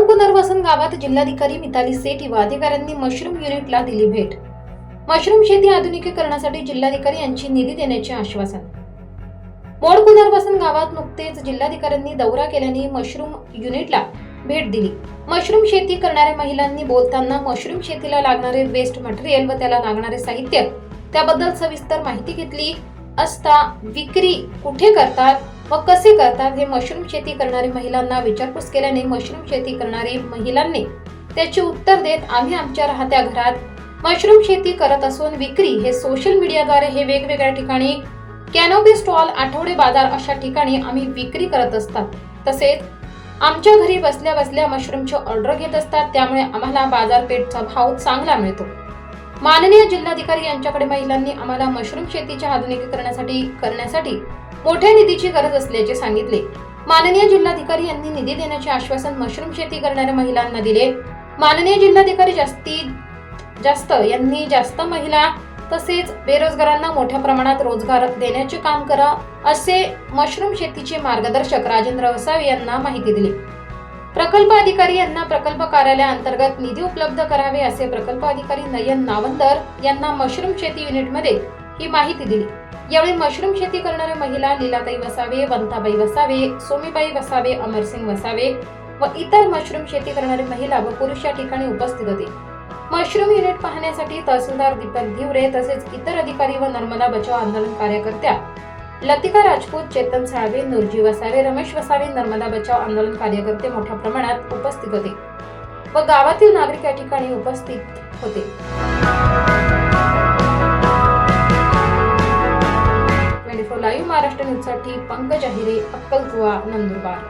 पुनर्वसन गावात जिल्हाधिकारी मिताली सेठ व अधिकाऱ्यांनी मशरूम युनिटला दिली भेट. मशरूम शेती आधुनिकीकरणासाठी जिल्हाधिकारी यांची निधी देण्याचे आश्वासन. मोड पुनर्वसन गावात नुकतेच जिल्हाधिकाऱ्यांनी दौरा केल्याने मशरूम युनिटला भेट दिली. मशरूम शेती करणाऱ्या महिलांनी बोलताना मशरूम शेतीला लागणारे वेस्ट मटेरियल व त्याला लागणारे साहित्य त्याबद्दल सविस्तर माहिती घेतली असता विक्री कुठे करतात? व कसे करतात? हे मशरूम शेती करणारी महिलांना विचारपूस केल्याने मशरूम शेती करणारी महिलांनी त्याचे उत्तर देत आम्ही आमच्या राहत्या घरात मशरूम शेती करत असून विक्री हे सोशल मीडियाद्वारे हे वेगवेगळ्या ठिकाणी कॅनोबी स्टॉल आठवडे बाजार अशा ठिकाणी आम्ही विक्री करत असतात. तसेच आमच्या घरी बसल्या बसल्या मशरूमची ऑर्डर घेत असतात. त्यामुळे आम्हाला बाजारपेठचा भाव चांगला मिळतो. माननीय जिल्हाधिकारी यांच्याकडे महिलांनी आम्हाला मशरूम शेतीच्या आधुनिकीकरणासाठी करण्यासाठी मोठ्या निधीची गरज असल्याचे सांगितले. माननीय जिल्हाधिकारी यांनी निधी देण्याचे आश्वासन मशरूम शेती करणाऱ्या महिलांना दिले. माननीय जिल्हाधिकारी जास्तीत जास्त यांनी जास्त महिला तसेच बेरोजगारांना मोठ्या प्रमाणात रोजगार देण्याचे काम करा असे मशरूम शेतीचे मार्गदर्शक राजेंद्र वसावे यांना माहिती दिली. प्रकल्प अधिकारी यांना प्रकल्प कार्यालयाअंतर्गत निधी उपलब्ध करावे असे प्रकल्प अधिकारी नयन नावंदर यांना मशरूम शेती युनिटमध्ये ही माहिती दिली. यावेळी मशरूम शेती करणाऱ्या महिला लीलाताई वसावे वंताबाई वसावे सोमीबाई वसावे अमरसिंग वसावे व इतर मशरूम शेती करणारे महिला व पुरुष या ठिकाणी उपस्थित होते. मशरूम युनिट पाहण्यासाठी तहसीलदार दीपक धिवरे तसेच इतर अधिकारी व नर्मदा बचाव आंदोलन कार्यकर्त्या लतिका राजपूत चेतन साळवे नुरजी वसावे रमेश वसावे नर्मदा बचाव आंदोलन कार्यकर्ते मोठ्या प्रमाणात उपस्थित होते व गावातील नागरिक या ठिकाणी उपस्थित होते. न्यूजसाठी पंकज अहिरे अक्कलकुवा नंदुरबार.